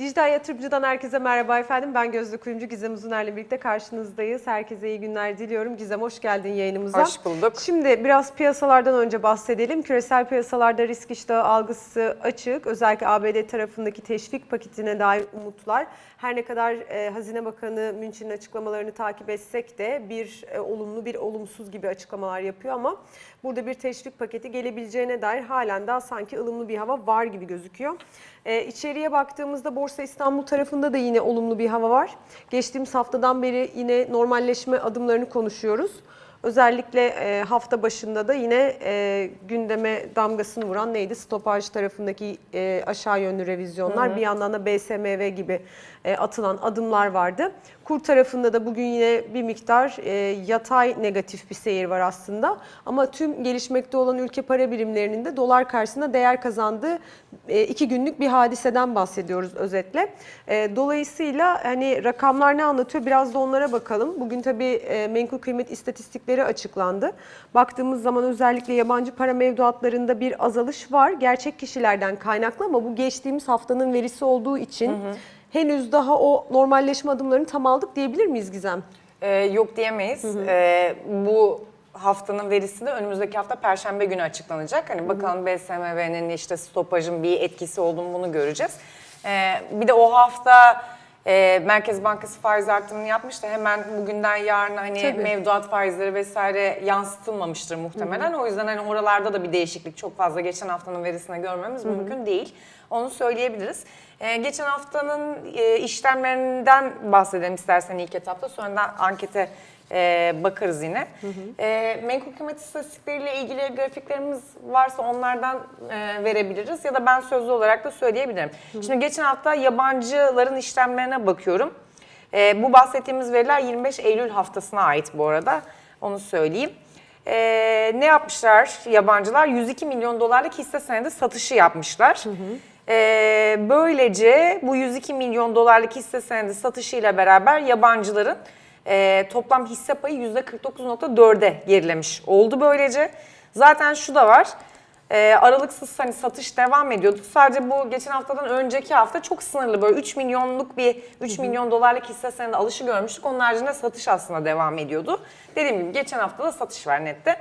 Dijital Yatırımcı'dan herkese merhaba efendim. Ben Gözde Kuyumcu Gizem Uzuner'le birlikte karşınızdayız. Herkese iyi günler diliyorum. Gizem hoş geldin yayınımıza. Hoş bulduk. Şimdi biraz piyasalardan önce bahsedelim. Küresel piyasalarda risk iştahı algısı açık. Özellikle ABD tarafındaki teşvik paketine dair umutlar. Her ne kadar e, Hazine Bakanı Münch'in açıklamalarını takip etsek de bir e, olumlu bir olumsuz gibi açıklamalar yapıyor ama burada bir teşvik paketi gelebileceğine dair halen daha sanki ılımlı bir hava var gibi gözüküyor. E, içeriye baktığımızda Borsa İstanbul tarafında da yine olumlu bir hava var. Geçtiğimiz haftadan beri yine normalleşme adımlarını konuşuyoruz. Özellikle e, hafta başında da yine e, gündeme damgasını vuran neydi? Stopaj tarafındaki e, aşağı yönlü revizyonlar. Bir yandan da BSMV gibi e, atılan adımlar vardı. Kur tarafında da bugün yine bir miktar e, yatay negatif bir seyir var aslında. Ama tüm gelişmekte olan ülke para birimlerinin de dolar karşısında değer kazandığı e, iki günlük bir hadiseden bahsediyoruz özetle. E, dolayısıyla hani rakamlar ne anlatıyor biraz da onlara bakalım. Bugün tabii e, menkul kıymet istatistikleri açıklandı. Baktığımız zaman özellikle yabancı para mevduatlarında bir azalış var. Gerçek kişilerden kaynaklı ama bu geçtiğimiz haftanın verisi olduğu için henüz daha o normalleşme adımlarını tam aldık diyebilir miyiz Gizem? Ee, yok diyemeyiz. Ee, bu haftanın verisi de önümüzdeki hafta Perşembe günü açıklanacak. Hani bakalım BSMV'nin işte stopajın bir etkisi olduğunu bunu göreceğiz. Ee, bir de o hafta e, Merkez Bankası faiz artırımını yapmıştı. Hemen bugünden yarına hani Tabii. mevduat faizleri vesaire yansıtılmamıştır muhtemelen. O yüzden hani oralarda da bir değişiklik çok fazla geçen haftanın verisine görmemiz mümkün değil. Onu söyleyebiliriz. Ee, geçen haftanın e, işlemlerinden bahsedelim istersen ilk etapta. Sonradan ankete e, bakarız yine. E, menkul kıymet istatistikleriyle ilgili grafiklerimiz varsa onlardan e, verebiliriz ya da ben sözlü olarak da söyleyebilirim. Şimdi geçen hafta yabancıların işlemlerine bakıyorum. E, bu bahsettiğimiz veriler 25 Eylül haftasına ait bu arada. Onu söyleyeyim. E, ne yapmışlar yabancılar? 102 milyon dolarlık hisse senedi satışı yapmışlar. E, böylece bu 102 milyon dolarlık hisse senedi satışıyla beraber yabancıların e, toplam hisse payı %49.4'e gerilemiş oldu böylece. Zaten şu da var. E, aralıksız hani satış devam ediyordu. Sadece bu geçen haftadan önceki hafta çok sınırlı böyle 3 milyonluk bir 3 milyon dolarlık hisse senedi alışı görmüştük. Onun haricinde satış aslında devam ediyordu. Dediğim gibi geçen hafta da satış var nette.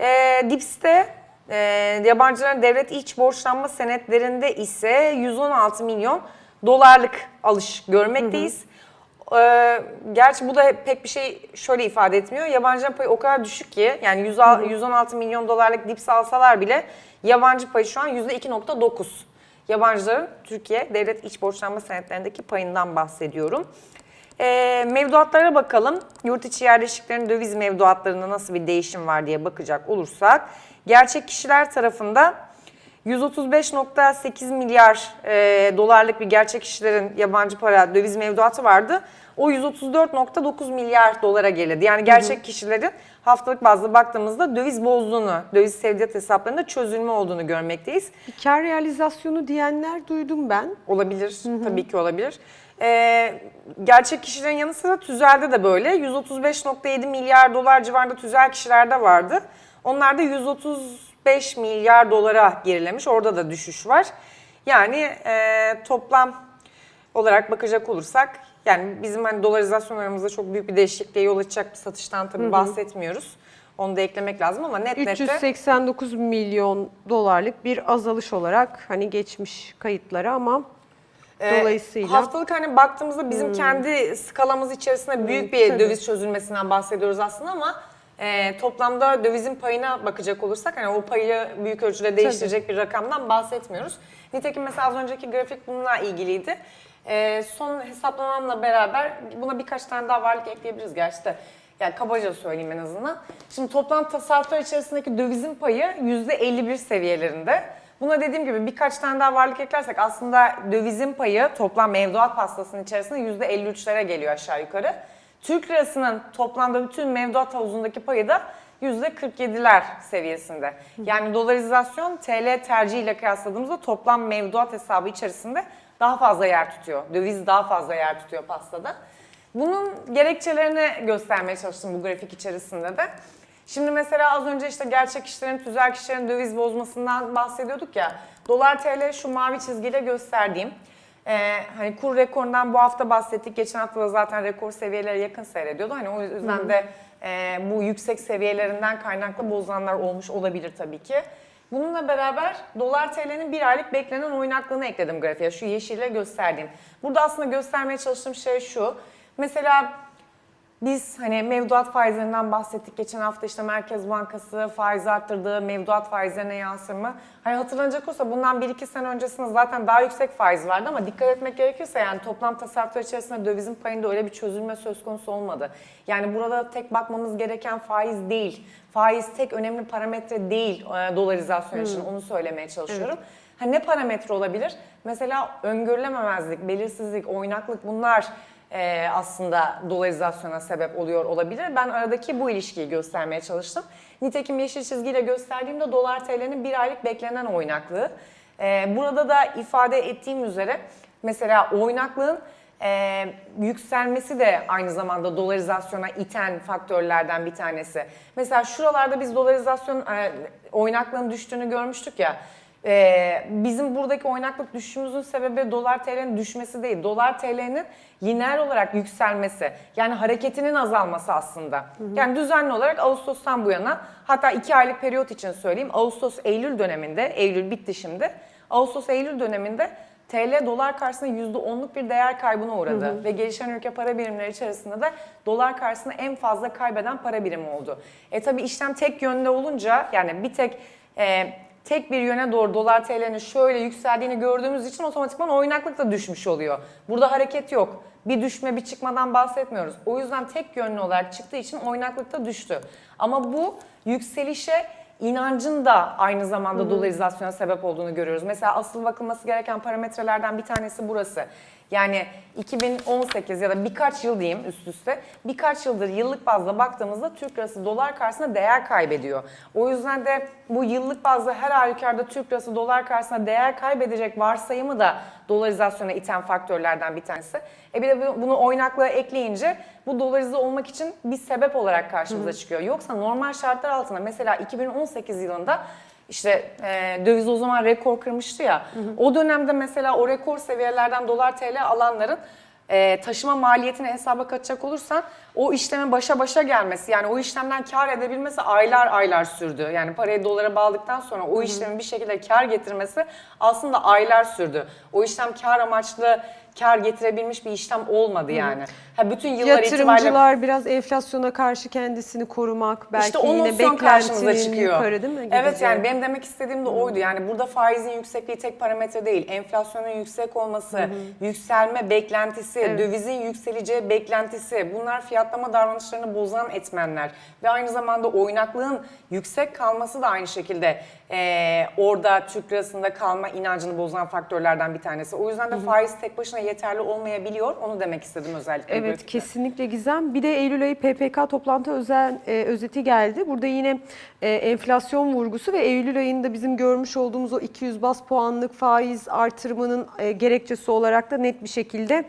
E, Dips'te e, yabancıların devlet iç borçlanma senetlerinde ise 116 milyon dolarlık alış görmekteyiz. Ee, gerçi bu da pek bir şey şöyle ifade etmiyor. Yabancı payı o kadar düşük ki yani 100 116 milyon dolarlık dips alsalar bile yabancı payı şu an %2.9. Yabancıların Türkiye devlet iç borçlanma senetlerindeki payından bahsediyorum. Ee, mevduatlara bakalım. Yurt içi yerleşiklerin döviz mevduatlarında nasıl bir değişim var diye bakacak olursak. Gerçek kişiler tarafında 135.8 milyar e, dolarlık bir gerçek kişilerin yabancı para döviz mevduatı vardı. O 134.9 milyar dolara geldi. Yani gerçek kişilerin haftalık bazda baktığımızda döviz bozduğunu, döviz sevdiyat hesaplarında çözülme olduğunu görmekteyiz. Bir kar realizasyonu diyenler duydum ben. Olabilir, tabii ki olabilir. Ee, gerçek kişilerin yanı sıra tüzelde de böyle. 135.7 milyar dolar civarında tüzel kişilerde vardı. Onlar da 135 milyar dolara gerilemiş. Orada da düşüş var. Yani e, toplam olarak bakacak olursak yani bizim hani dolarizasyonlarımızda çok büyük bir değişikliğe yol açacak bir satıştan tabii bahsetmiyoruz. Onu da eklemek lazım ama net nette 389 milyon dolarlık bir azalış olarak hani geçmiş kayıtlara ama Ee, dolayısıyla Haftalık hani baktığımızda bizim kendi skalamız içerisinde büyük bir tabii. döviz çözülmesinden bahsediyoruz aslında ama e, toplamda dövizin payına bakacak olursak hani o payı büyük ölçüde değiştirecek bir rakamdan bahsetmiyoruz. Nitekim mesela az önceki grafik bununla ilgiliydi. E, son hesaplamamla beraber buna birkaç tane daha varlık ekleyebiliriz gerçi de. Yani kabaca söyleyeyim en azından. Şimdi toplam tasarruflar içerisindeki dövizin payı %51 seviyelerinde. Buna dediğim gibi birkaç tane daha varlık eklersek aslında dövizin payı toplam mevduat pastasının içerisinde %53'lere geliyor aşağı yukarı. Türk lirasının toplamda bütün mevduat havuzundaki payı da %47'ler seviyesinde. Yani dolarizasyon TL tercihiyle kıyasladığımızda toplam mevduat hesabı içerisinde daha fazla yer tutuyor. Döviz daha fazla yer tutuyor pastada. Bunun gerekçelerini göstermeye çalıştım bu grafik içerisinde de. Şimdi mesela az önce işte gerçek kişilerin, tüzel kişilerin döviz bozmasından bahsediyorduk ya. Dolar TL şu mavi çizgiyle gösterdiğim. Ee, hani kur rekorundan bu hafta bahsettik. Geçen hafta da zaten rekor seviyelere yakın seyrediyordu. Hani o yüzden de e, bu yüksek seviyelerinden kaynaklı bozanlar olmuş olabilir tabii ki. Bununla beraber dolar TL'nin bir aylık beklenen oynaklığını ekledim grafiğe. Şu yeşille gösterdiğim. Burada aslında göstermeye çalıştığım şey şu. Mesela biz hani mevduat faizlerinden bahsettik. Geçen hafta işte Merkez Bankası faiz arttırdığı mevduat faizlerine yansırma. Hani hatırlanacak olsa bundan 1-2 sene öncesinde zaten daha yüksek faiz vardı ama dikkat etmek gerekirse yani toplam tasarruflar içerisinde dövizin payında öyle bir çözülme söz konusu olmadı. Yani burada tek bakmamız gereken faiz değil. Faiz tek önemli parametre değil e, dolarizasyon için onu söylemeye çalışıyorum. Ha, ne parametre olabilir? Mesela öngörülememezlik, belirsizlik, oynaklık bunlar e, aslında dolarizasyona sebep oluyor olabilir. Ben aradaki bu ilişkiyi göstermeye çalıştım. Nitekim yeşil çizgiyle gösterdiğimde dolar TL'nin bir aylık beklenen oynaklığı. E, burada da ifade ettiğim üzere mesela oynaklığın e, yükselmesi de aynı zamanda dolarizasyona iten faktörlerden bir tanesi. Mesela şuralarda biz dolarizasyon e, oynaklığın düştüğünü görmüştük ya. Ee, bizim buradaki oynaklık düşüşümüzün sebebi dolar TL'nin düşmesi değil. Dolar TL'nin lineer olarak yükselmesi. Yani hareketinin azalması aslında. Yani düzenli olarak Ağustos'tan bu yana hatta iki aylık periyot için söyleyeyim. Ağustos-Eylül döneminde, Eylül bitti şimdi. Ağustos-Eylül döneminde TL dolar karşısında %10'luk bir değer kaybına uğradı. Ve gelişen ülke para birimleri içerisinde de dolar karşısında en fazla kaybeden para birimi oldu. E tabi işlem tek yönde olunca yani bir tek e, tek bir yöne doğru dolar TL'nin şöyle yükseldiğini gördüğümüz için otomatikman oynaklık da düşmüş oluyor. Burada hareket yok. Bir düşme bir çıkmadan bahsetmiyoruz. O yüzden tek yönlü olarak çıktığı için oynaklık da düştü. Ama bu yükselişe inancın da aynı zamanda dolarizasyona sebep olduğunu görüyoruz. Mesela asıl bakılması gereken parametrelerden bir tanesi burası. Yani 2018 ya da birkaç yıl diyeyim üst üste birkaç yıldır yıllık bazda baktığımızda Türk lirası dolar karşısında değer kaybediyor. O yüzden de bu yıllık bazda her halükarda Türk lirası dolar karşısında değer kaybedecek varsayımı da dolarizasyona iten faktörlerden bir tanesi. E bir de bu- bunu oynaklığa ekleyince bu dolarize olmak için bir sebep olarak karşımıza çıkıyor. Yoksa normal şartlar altında mesela 2018 yılında işte e, döviz o zaman rekor kırmıştı ya. O dönemde mesela o rekor seviyelerden dolar TL alanların e, taşıma maliyetini hesaba katacak olursan o işlemin başa başa gelmesi yani o işlemden kar edebilmesi aylar aylar sürdü. Yani parayı dolara bağladıktan sonra o işlemin bir şekilde kar getirmesi aslında aylar sürdü. O işlem kar amaçlı kar getirebilmiş bir işlem olmadı yani. Ha bütün yıllar itibariyle Yatırımcılar biraz enflasyona karşı kendisini korumak, belki işte o yine karşımıza beklentinin çıkıyor. yukarı değil mi? Evet yani benim demek istediğim de oydu. Yani burada faizin yüksekliği tek parametre değil. Enflasyonun yüksek olması, yükselme beklentisi, dövizin yükseleceği beklentisi. Bunlar fiyatlama davranışlarını bozan etmenler. Ve aynı zamanda oynaklığın yüksek kalması da aynı şekilde eee, orada Türk lirasında kalma inancını bozan faktörlerden bir tanesi. O yüzden de faiz tek başına yeterli olmayabiliyor. Onu demek istedim özellikle. Evet kesinlikle Gizem. Bir de Eylül ayı PPK toplantı özel e, özeti geldi. Burada yine e, enflasyon vurgusu ve Eylül ayında bizim görmüş olduğumuz o 200 bas puanlık faiz artırımının e, gerekçesi olarak da net bir şekilde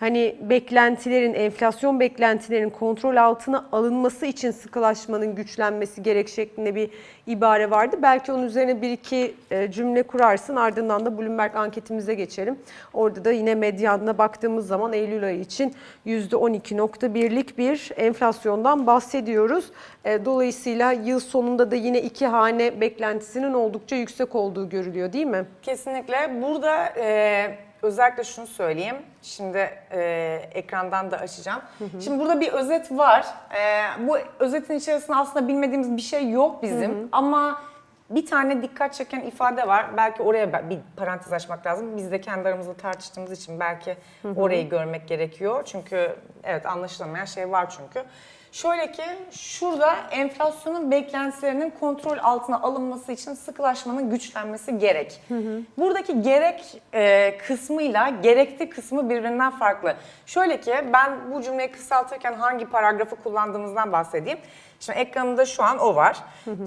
hani beklentilerin, enflasyon beklentilerin kontrol altına alınması için sıkılaşmanın güçlenmesi gerek şeklinde bir ibare vardı. Belki onun üzerine bir iki e, cümle kurarsın ardından da Bloomberg anketimize geçelim. Orada da yine medyanına baktığımız zaman Eylül ayı için %12.1'lik bir enflasyondan bahsediyoruz. E, Dolayısıyla yıl sonunda da yine iki hane beklentisinin oldukça yüksek olduğu görülüyor değil mi? Kesinlikle. Burada e, özellikle şunu söyleyeyim. Şimdi e, ekrandan da açacağım. Şimdi burada bir özet var. E, bu özetin içerisinde aslında bilmediğimiz bir şey yok bizim. Ama bir tane dikkat çeken ifade var. Belki oraya bir parantez açmak lazım. Biz de kendi aramızda tartıştığımız için belki orayı görmek gerekiyor. Çünkü evet anlaşılamayan şey var çünkü. Şöyle ki şurada enflasyonun beklentilerinin kontrol altına alınması için sıkılaşmanın güçlenmesi gerek. Buradaki gerek e, kısmıyla gerekli kısmı birbirinden farklı. Şöyle ki ben bu cümleyi kısaltırken hangi paragrafı kullandığımızdan bahsedeyim. Şimdi ekranımda şu an o var.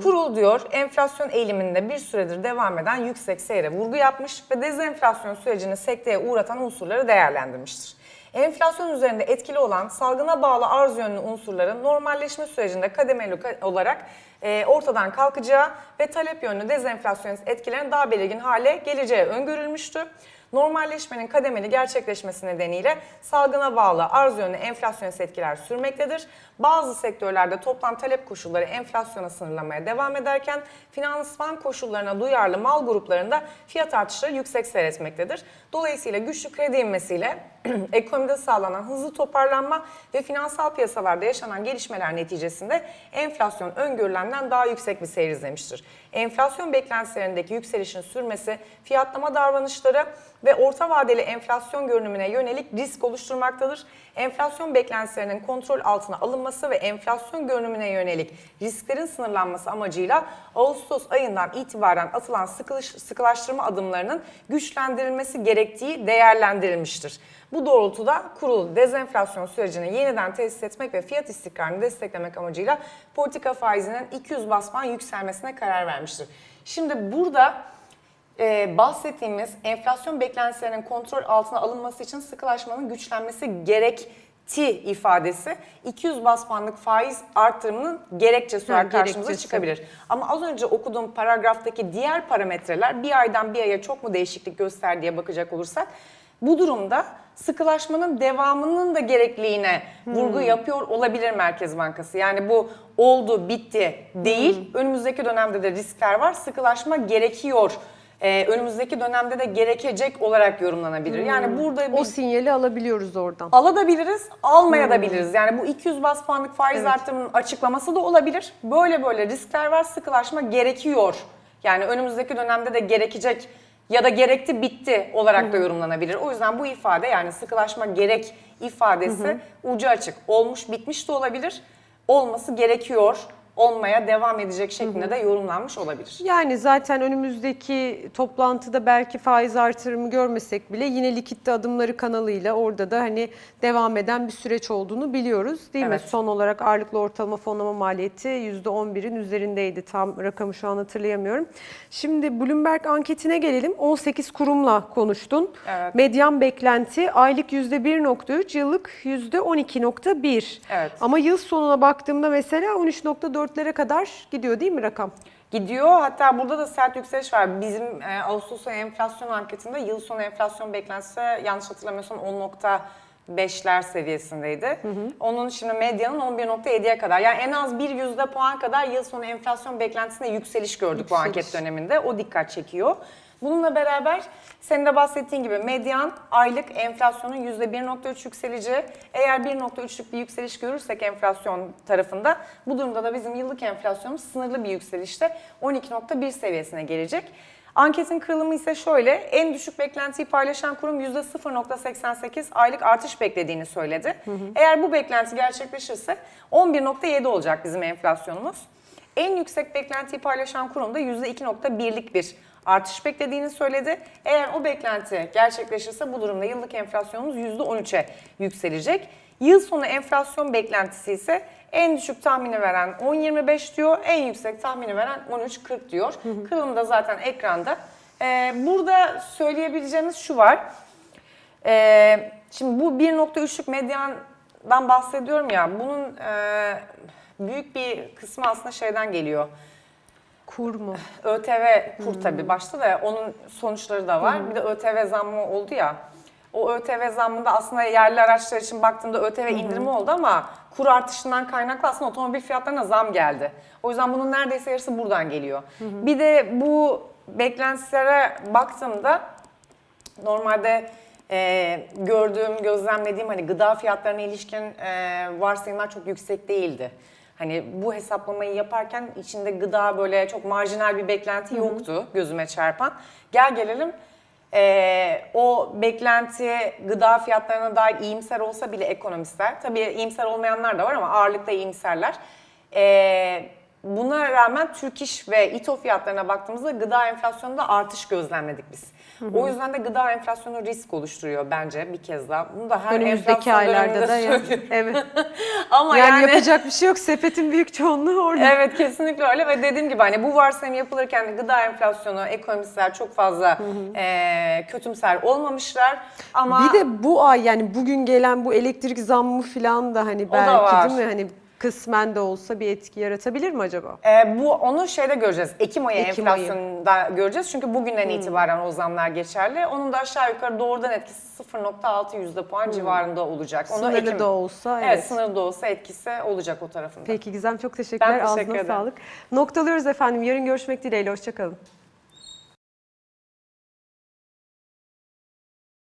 Kurul diyor enflasyon eğiliminde bir süredir devam eden yüksek seyre vurgu yapmış ve dezenflasyon sürecini sekteye uğratan unsurları değerlendirmiştir. Enflasyon üzerinde etkili olan salgına bağlı arz yönlü unsurların normalleşme sürecinde kademeli ka- olarak e, ortadan kalkacağı ve talep yönlü dezenflasyonist etkilerin daha belirgin hale geleceği öngörülmüştü. Normalleşmenin kademeli gerçekleşmesi nedeniyle salgına bağlı arz yönlü enflasyonist etkiler sürmektedir. Bazı sektörlerde toplam talep koşulları enflasyona sınırlamaya devam ederken finansman koşullarına duyarlı mal gruplarında fiyat artışları yüksek seyretmektedir. Dolayısıyla güçlü kredi inmesiyle ekonomide sağlanan hızlı toparlanma ve finansal piyasalarda yaşanan gelişmeler neticesinde enflasyon öngörülenden daha yüksek bir seyir izlemiştir. Enflasyon beklentilerindeki yükselişin sürmesi fiyatlama davranışları ve orta vadeli enflasyon görünümüne yönelik risk oluşturmaktadır. Enflasyon beklentilerinin kontrol altına alınması ve enflasyon görünümüne yönelik risklerin sınırlanması amacıyla Ağustos ayından itibaren atılan sıkılış, sıkılaştırma adımlarının güçlendirilmesi gerektiği değerlendirilmiştir. Bu doğrultuda kurul dezenflasyon sürecini yeniden tesis etmek ve fiyat istikrarını desteklemek amacıyla politika faizinin 200 bas puan yükselmesine karar vermiştir. Şimdi burada e, bahsettiğimiz enflasyon beklentilerinin kontrol altına alınması için sıkılaşmanın güçlenmesi gerekti ifadesi 200 bas puanlık faiz artırımının gerekçesi olarak karşımıza gerekçesi. çıkabilir. Ama az önce okuduğum paragraftaki diğer parametreler bir aydan bir aya çok mu değişiklik göster diye bakacak olursak bu durumda sıkılaşmanın devamının da gerekliliğine vurgu yapıyor olabilir Merkez Bankası. Yani bu oldu, bitti değil. Önümüzdeki dönemde de riskler var. Sıkılaşma gerekiyor. Ee, önümüzdeki dönemde de gerekecek olarak yorumlanabilir. Yani burada bir O sinyali alabiliyoruz oradan. alabiliriz, almayabiliriz. Yani bu 200 bas puanlık faiz Evet. artırımının açıklaması da olabilir. Böyle böyle riskler var, sıkılaşma gerekiyor. Yani önümüzdeki dönemde de gerekecek ya da gerekti bitti olarak da yorumlanabilir. O yüzden bu ifade yani sıkılaşma gerek ifadesi ucu açık. Olmuş bitmiş de olabilir. Olması gerekiyor, olmaya devam edecek şeklinde de yorumlanmış olabilir. Yani zaten önümüzdeki toplantıda belki faiz artırımı görmesek bile yine likitte adımları kanalıyla orada da hani devam eden bir süreç olduğunu biliyoruz değil Evet. mi? Son olarak ağırlıklı ortalama fonlama maliyeti %11'in üzerindeydi. Tam rakamı şu an hatırlayamıyorum. Şimdi Bloomberg anketine gelelim. 18 kurumla konuştun. Evet. Medyan beklenti aylık %1.3, yıllık %12.1. Evet. Ama yıl sonuna baktığımda mesela 13.4'lere kadar gidiyor değil mi rakam? Gidiyor. Hatta burada da sert yükseliş var. Bizim e, Ağustos ayı enflasyon anketinde yıl sonu enflasyon beklentisi yanlış hatırlamıyorsam 10.5'ler seviyesindeydi. Onun şimdi medyanın 11.7'ye kadar. Yani en az bir yüzde puan kadar yıl sonu enflasyon beklentisinde yükseliş gördük bu Yükseliş. anket döneminde. O dikkat çekiyor. Bununla beraber senin de bahsettiğin gibi medyan aylık enflasyonun %1.3 yükseleceği. Eğer 1.3'lük bir yükseliş görürsek enflasyon tarafında bu durumda da bizim yıllık enflasyonumuz sınırlı bir yükselişte 12.1 seviyesine gelecek. Anketin kırılımı ise şöyle, en düşük beklentiyi paylaşan kurum %0.88 aylık artış beklediğini söyledi. Eğer bu beklenti gerçekleşirse 11.7 olacak bizim enflasyonumuz. En yüksek beklentiyi paylaşan kurum da %2.1'lik bir artış beklediğini söyledi. Eğer o beklenti gerçekleşirse bu durumda yıllık enflasyonumuz %13'e yükselecek. Yıl sonu enflasyon beklentisi ise en düşük tahmini veren 10.25 diyor, en yüksek tahmini veren 13.40 diyor. Kırılım da zaten ekranda. Ee, burada söyleyebileceğimiz şu var. Ee, şimdi bu 1.3'lük medyandan bahsediyorum ya, bunun e, büyük bir kısmı aslında şeyden geliyor. Kur mu? ÖTV kur tabii başta da onun sonuçları da var. Bir de ÖTV zammı oldu ya. O ÖTV zammında aslında yerli araçlar için baktığımda ÖTV indirimi oldu ama kur artışından kaynaklı aslında otomobil fiyatlarına zam geldi. O yüzden bunun neredeyse yarısı buradan geliyor. Bir de bu beklentilere baktığımda normalde e, gördüğüm, gözlemlediğim hani gıda fiyatlarına ilişkin e, varsayımlar çok yüksek değildi. Hani bu hesaplamayı yaparken içinde gıda böyle çok marjinal bir beklenti yoktu gözüme çarpan. Gel gelelim e, o beklenti gıda fiyatlarına dair iyimser olsa bile ekonomistler, tabii iyimser olmayanlar da var ama ağırlıkta iyimserler. E, buna rağmen Türk İş ve İTO fiyatlarına baktığımızda gıda enflasyonunda artış gözlemledik biz. O yüzden de gıda enflasyonu risk oluşturuyor bence bir kez daha. Bunu da her Önümüzdeki enflasyon aylarda da ya. söylüyorum. Evet. Ama Yani, yani, yapacak bir şey yok. Sepetin büyük çoğunluğu orada. Evet kesinlikle öyle ve dediğim gibi hani bu varsayım yapılırken gıda enflasyonu ekonomistler çok fazla eee, kötümser olmamışlar ama Bir de bu ay yani bugün gelen bu elektrik zammı falan da hani belki var. değil mi? Hani kısmen de olsa bir etki yaratabilir mi acaba? Ee, bu onu şeyde göreceğiz. Ekim ayı Ekim ayı. enflasyonunda göreceğiz. Çünkü bugünden itibaren o zamlar geçerli. Onun da aşağı yukarı doğrudan etkisi 0.6 yüzde puan civarında olacak. Onu Sınırlı Ekim- da olsa Evet, evet. sınırlı da olsa etkisi olacak o tarafında. Peki Gizem çok teşekkürler. Ben teşekkür Ağzına ederim. sağlık. Noktalıyoruz efendim. Yarın görüşmek dileğiyle. Hoşçakalın.